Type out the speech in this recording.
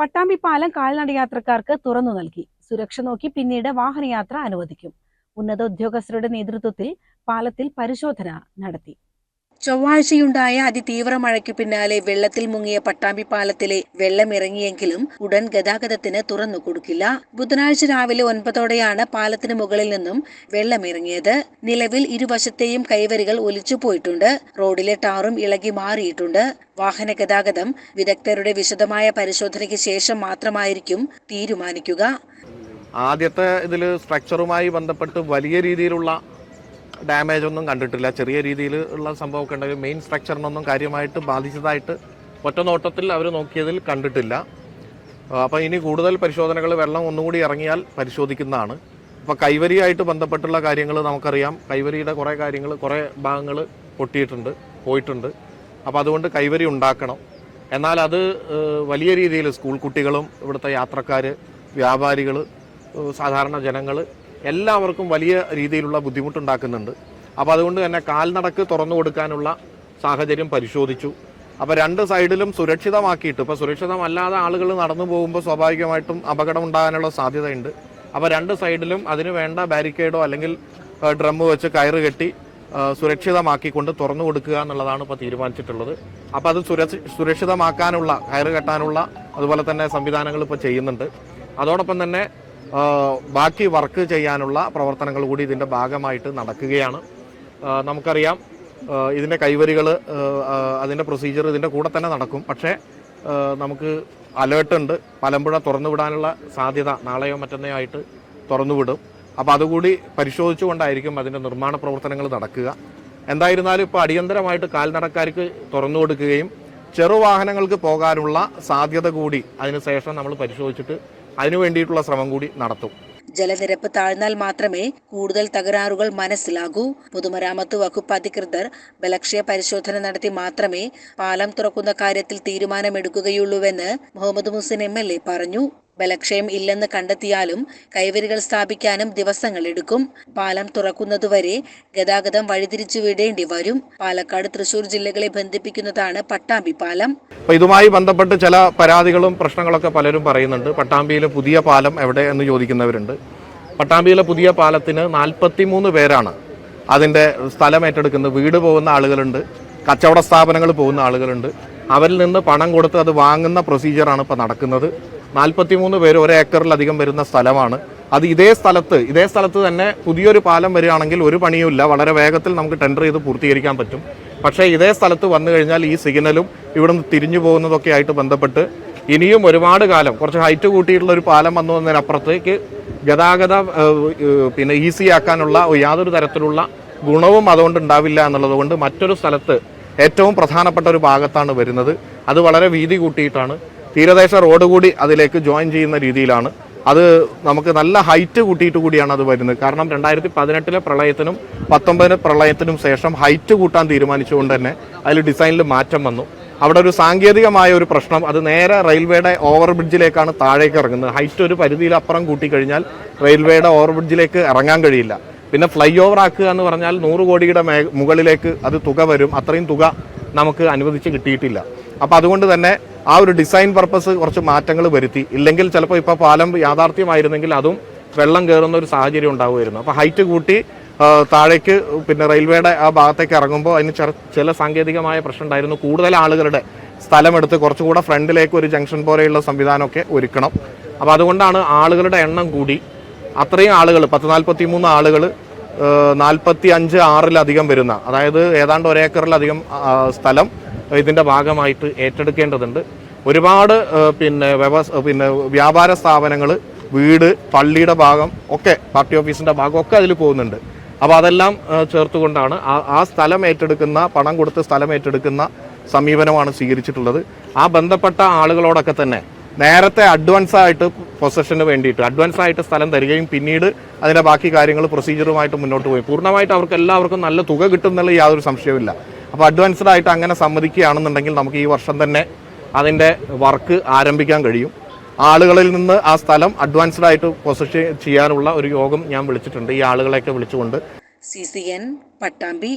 പട്ടാമ്പി പാലം കാൽനട യാത്രക്കാർക്ക് തുറന്നു നൽകി. സുരക്ഷ നോക്കി പിന്നീട് വാഹനയാത്ര അനുവദിക്കും. ഉന്നത ഉദ്യോഗസ്ഥരുടെ നേതൃത്വത്തിൽ പാലത്തിൽ പരിശോധന നടത്തി. ചൊവ്വാഴ്ചയുണ്ടായ അതിതീവ്ര മഴയ്ക്ക് പിന്നാലെ വെള്ളത്തിൽ മുങ്ങിയ പട്ടാമ്പി പാലത്തിലെ വെള്ളമിറങ്ങിയെങ്കിലും ഉടൻ ഗതാഗതത്തിന് തുറന്നു കൊടുക്കില്ല. ബുധനാഴ്ച രാവിലെ ഒൻപതോടെയാണ് പാലത്തിന് മുകളിൽ നിന്നും വെള്ളമിറങ്ങിയത്. നിലവിൽ ഇരുവശത്തെയും കൈവരികൾ ഒലിച്ചു പോയിട്ടുണ്ട്. റോഡിലെ ടാറും ഇളകി മാറിയിട്ടുണ്ട്. വാഹന ഗതാഗതം വിദഗ്ധരുടെ വിശദമായ പരിശോധനയ്ക്ക് ശേഷം മാത്രമായിരിക്കും തീരുമാനിക്കുക. ആദ്യത്തെ ഇതിൽ സ്ട്രക്ചറുമായി ബന്ധപ്പെട്ട് വലിയ രീതിയിലുള്ള ഡാമേജ് ഒന്നും കണ്ടിട്ടില്ല. ചെറിയ രീതിയിൽ ഉള്ള സംഭവമൊക്കെ ഉണ്ടെങ്കിൽ മെയിൻ സ്ട്രക്ചറിനൊന്നും കാര്യമായിട്ട് ബാധിച്ചതായിട്ട് ഒറ്റ നോട്ടത്തിൽ അവർ നോക്കിയതിൽ കണ്ടിട്ടില്ല. അപ്പോൾ ഇനി കൂടുതൽ പരിശോധനകൾ വെള്ളം ഒന്നുകൂടി ഇറങ്ങിയാൽ പരിശോധിക്കുന്നതാണ്. അപ്പോൾ കൈവരിയായിട്ട് ബന്ധപ്പെട്ടുള്ള കാര്യങ്ങൾ നമുക്കറിയാം. കൈവരിയുടെ കുറേ കാര്യങ്ങൾ കുറേ ഭാഗങ്ങൾ പൊട്ടിയിട്ടുണ്ട് പോയിട്ടുണ്ട്. അപ്പോൾ അതുകൊണ്ട് കൈവരി ഉണ്ടാക്കണം. എന്നാൽ അത് വലിയ രീതിയിൽ സ്കൂൾ കുട്ടികളും ഇവിടുത്തെ യാത്രക്കാർ വ്യാപാരികൾ സാധാരണ ജനങ്ങൾ എല്ലാവർക്കും വലിയ രീതിയിലുള്ള ബുദ്ധിമുട്ടുണ്ടാക്കുന്നുണ്ട്. അപ്പോൾ അതുകൊണ്ട് തന്നെ കാൽനടക്ക് തുറന്നു കൊടുക്കാനുള്ള സാഹചര്യം പരിശോധിച്ചു. അപ്പോൾ രണ്ട് സൈഡിലും സുരക്ഷിതമാക്കിയിട്ട് ഇപ്പോൾ സുരക്ഷിതമല്ലാതെ ആളുകൾ നടന്നു പോകുമ്പോൾ സ്വാഭാവികമായിട്ടും അപകടം ഉണ്ടാകാനുള്ള സാധ്യതയുണ്ട്. അപ്പോൾ രണ്ട് സൈഡിലും അതിന് വേണ്ട ബാരിക്കേഡോ അല്ലെങ്കിൽ ഡ്രം വെച്ച് കയറ് കെട്ടി സുരക്ഷിതമാക്കിക്കൊണ്ട് തുറന്നു കൊടുക്കുക എന്നുള്ളതാണ് ഇപ്പോൾ തീരുമാനിച്ചിട്ടുള്ളത്. അപ്പോൾ അത് സുരക്ഷിതമാക്കാനുള്ള കയറ് കെട്ടാനുള്ള അതുപോലെ തന്നെ സംവിധാനങ്ങൾ ഇപ്പോൾ ചെയ്യുന്നുണ്ട്. അതോടൊപ്പം തന്നെ ബാക്കി വർക്ക് ചെയ്യാനുള്ള പ്രവർത്തനങ്ങൾ കൂടി ഇതിന്റെ ഭാഗമായിട്ട് നടക്കുകയാണ്. നമുക്കറിയാം ഇതിന്റെ കൈവരികൾ അതിന്റെ പ്രൊസീജിയർ ഇതിന്റെ കൂടെ തന്നെ നടക്കും. പക്ഷേ നമുക്ക് അലേർട്ട് ഉണ്ട്. പലമ്പുഴ തുറന്നു വിടാനുള്ള സാധ്യത നാളെയോ മറ്റന്നയോ ആയിട്ട് തുറന്നുവിടും അപ്പോൾ അതുകൂടി പരിശോധിച്ചുകൊണ്ടായിരിക്കും അതിന്റെ നിർമ്മാണ പ്രവർത്തനങ്ങൾ നടക്കുക. എന്തായിരുന്നാലും ഇപ്പോൾ അടിയന്തരമായിട്ട് കാൽനടക്കാർക്ക് തുറന്നു കൊടുക്കുകയും ചെറുവാഹനങ്ങൾക്ക് പോകാനുള്ള സാധ്യത കൂടി അതിനുശേഷം നമ്മൾ പരിശോധിച്ചിട്ട് അതിനു വേണ്ടിയിട്ടുള്ള ശ്രമം കൂടി നടത്തും. ജലനിരപ്പ് താഴ്ന്നാൽ മാത്രമേ കൂടുതൽ തകരാറുകൾ മനസ്സിലാകൂ. പൊതുമരാമത്ത് വകുപ്പ് അധികൃതർ ബലക്ഷയ പരിശോധന നടത്തി മാത്രമേ പാലം തുറക്കുന്ന കാര്യത്തിൽ തീരുമാനമെടുക്കുകയുള്ളൂവെന്ന് മുഹമ്മദ് മുസിൻ എം പറഞ്ഞു. ബലക്ഷയം ഇല്ലെന്ന് കണ്ടെത്തിയാലും കൈവരികൾ സ്ഥാപിക്കാനും ദിവസങ്ങൾ എടുക്കും. പാലം തുറക്കുന്നതുവരെ ഗതാഗതം വഴിതിരിച്ചു വിടേണ്ടി വരും. പാലക്കാട് തൃശൂർ ജില്ലകളെ ബന്ധിപ്പിക്കുന്നതാണ് പട്ടാമ്പി പാലം. ഇതുമായി ബന്ധപ്പെട്ട് ചില പരാതികളും പ്രശ്നങ്ങളൊക്കെ പലരും പറയുന്നുണ്ട്. പട്ടാമ്പിയിലെ പുതിയ പാലം എവിടെ എന്ന് ചോദിക്കുന്നവരുണ്ട്. പട്ടാമ്പിയിലെ പുതിയ പാലത്തിന് നാൽപ്പത്തി മൂന്ന് പേരാണ് അതിന്റെ സ്ഥലം ഏറ്റെടുക്കുന്നത്. വീട് പോകുന്ന ആളുകളുണ്ട്. കച്ചവട സ്ഥാപനങ്ങൾ പോകുന്ന ആളുകളുണ്ട്. അവരിൽ നിന്ന് പണം കൊടുത്ത് അത് വാങ്ങുന്ന പ്രൊസീജിയറാണ് ഇപ്പോൾ നടക്കുന്നത്. നാൽപ്പത്തി മൂന്ന് പേര് ഒരു ഏക്കറിലധികം വരുന്ന സ്ഥലമാണ്. അത് ഇതേ സ്ഥലത്ത് ഇതേ സ്ഥലത്ത് തന്നെ പുതിയൊരു പാലം വരികയാണെങ്കിൽ ഒരു പണിയുമില്ല വളരെ വേഗത്തിൽ നമുക്ക് ടെൻഡർ ചെയ്ത് പൂർത്തീകരിക്കാൻ പറ്റും. പക്ഷേ ഇതേ സ്ഥലത്ത് വന്നു കഴിഞ്ഞാൽ ഈ സിഗ്നലും ഇവിടുന്ന് തിരിഞ്ഞു പോകുന്നതൊക്കെ ആയിട്ട് ബന്ധപ്പെട്ട് ഇനിയും ഒരുപാട് കാലം കുറച്ച് ഹൈറ്റ് കൂട്ടിയിട്ടുള്ള ഒരു പാലം വന്നു വന്നതിനപ്പുറത്തേക്ക് ഗതാഗത പിന്നെ ഈസി ആക്കാനുള്ള യാതൊരു തരത്തിലുള്ള ഗുണവും അതുകൊണ്ട് ഉണ്ടാവില്ല എന്നുള്ളത് കൊണ്ട് മറ്റൊരു സ്ഥലത്ത് ഏറ്റവും പ്രധാനപ്പെട്ട ഒരു ഭാഗത്താണ് വരുന്നത്. അത് വളരെ വീതി കൂട്ടിയിട്ടാണ് തീരദേശ റോഡ് കൂടി അതിലേക്ക് ജോയിൻ ചെയ്യുന്ന രീതിയിലാണ്. അത് നമുക്ക് നല്ല ഹൈറ്റ് കൂട്ടിയിട്ട് കൂടിയാണ് അത് വരുന്നത്. കാരണം രണ്ടായിരത്തി പതിനെട്ടിലെ പ്രളയത്തിനും പത്തൊമ്പതിന് പ്രളയത്തിനും ശേഷം ഹൈറ്റ് കൂട്ടാൻ തീരുമാനിച്ചുകൊണ്ട് തന്നെ അതിൽ ഡിസൈനിൽ മാറ്റം വന്നു. അവിടെ ഒരു സാങ്കേതികമായ ഒരു പ്രശ്നം അത് നേരെ റെയിൽവേയുടെ ഓവർ ബ്രിഡ്ജിലേക്കാണ് താഴേക്ക് ഇറങ്ങുന്നത്. ഹൈറ്റ് ഒരു പരിധിയിൽ അപ്പുറം കൂട്ടിക്കഴിഞ്ഞാൽ റെയിൽവേയുടെ ഓവർ ബ്രിഡ്ജിലേക്ക് ഇറങ്ങാൻ കഴിയില്ല. പിന്നെ ഫ്ലൈ ഓവർ ആക്കുക എന്ന് പറഞ്ഞാൽ നൂറ് കോടിയുടെ മേ മുകളിലേക്ക് അത് തുക വരും. അത്രയും തുക നമുക്ക് അനുവദിച്ച് കിട്ടിയിട്ടില്ല. അപ്പോൾ അതുകൊണ്ട് തന്നെ ആ ഒരു ഡിസൈൻ പർപ്പസ് കുറച്ച് മാറ്റങ്ങൾ വരുത്തി. ഇല്ലെങ്കിൽ ചിലപ്പോൾ ഇപ്പോൾ പാലം യാഥാർത്ഥ്യമായിരുന്നെങ്കിൽ അതും വെള്ളം കയറുന്ന ഒരു സാഹചര്യം ഉണ്ടാവുമായിരുന്നു. അപ്പോൾ ഹൈറ്റ് കൂട്ടി താഴേക്ക് പിന്നെ റെയിൽവേയുടെ ആ ഭാഗത്തേക്ക് ഇറങ്ങുമ്പോൾ അതിന് ചില സാങ്കേതികമായ പ്രശ്നം ഉണ്ടായിരുന്നു. കൂടുതൽ ആളുകളുടെ സ്ഥലമെടുത്ത് കുറച്ചുകൂടെ ഫ്രണ്ടിലേക്ക് ഒരു ജംഗ്ഷൻ പോലെയുള്ള സംവിധാനമൊക്കെ ഒരുക്കണം. അപ്പോൾ അതുകൊണ്ടാണ് ആളുകളുടെ എണ്ണം കൂടി. അത്രയും ആളുകൾ പത്ത് നാൽപ്പത്തി മൂന്ന് ആളുകൾ നാൽപ്പത്തി അഞ്ച് ആറിലധികം വരുന്ന അതായത് ഏതാണ്ട് ഒരേക്കറിലധികം സ്ഥലം ഇതിന്റെ ഭാഗമായിട്ട് ഏറ്റെടുക്കേണ്ടതുണ്ട്. ഒരുപാട് പിന്നെ വ്യവസ പിന്നെ വ്യാപാര സ്ഥാപനങ്ങൾ വീട് പള്ളിയുടെ ഭാഗം ഒക്കെ പാർട്ടി ഓഫീസിന്റെ ഭാഗം ഒക്കെ അതിൽ പോകുന്നുണ്ട്. അപ്പോൾ അതെല്ലാം ചേർത്തുകൊണ്ടാണ് ആ ആ സ്ഥലം ഏറ്റെടുക്കുന്ന പണം കൊടുത്ത് സ്ഥലം ഏറ്റെടുക്കുന്ന സമീപനമാണ് സ്വീകരിച്ചിട്ടുള്ളത്. ആ ബന്ധപ്പെട്ട ആളുകളോടൊക്കെ തന്നെ നേരത്തെ അഡ്വാൻസ് ആയിട്ട് പൊസഷന് വേണ്ടിയിട്ട് അഡ്വാൻസ് ആയിട്ട് സ്ഥലം തരികയും പിന്നീട് അതിന്റെ ബാക്കി കാര്യങ്ങൾ പ്രൊസീജിയറുമായിട്ട് മുന്നോട്ട് പോയി. പൂർണമായിട്ട് അവർക്ക് എല്ലാവർക്കും നല്ല തുക കിട്ടും എന്നുള്ള യാതൊരു സംശയവുമില്ല. അപ്പോൾ അഡ്വാൻസ്ഡ് ആയിട്ട് അങ്ങനെ സമ്മതിക്കുകയാണെന്നുണ്ടെങ്കിൽ നമുക്ക് ഈ വർഷം തന്നെ അതിന്റെ വർക്ക് ആരംഭിക്കാൻ കഴിയും. ആളുകളിൽ നിന്ന് ആ സ്ഥലം അഡ്വാൻസ്ഡ് ആയിട്ട് പൊസിഷൻ ചെയ്യാനുള്ള ഒരു യോഗം ഞാൻ വിളിച്ചിട്ടുണ്ട്. ഈ ആളുകളെയൊക്കെ വിളിച്ചുകൊണ്ട് സി സി എൻ പട്ടാമ്പി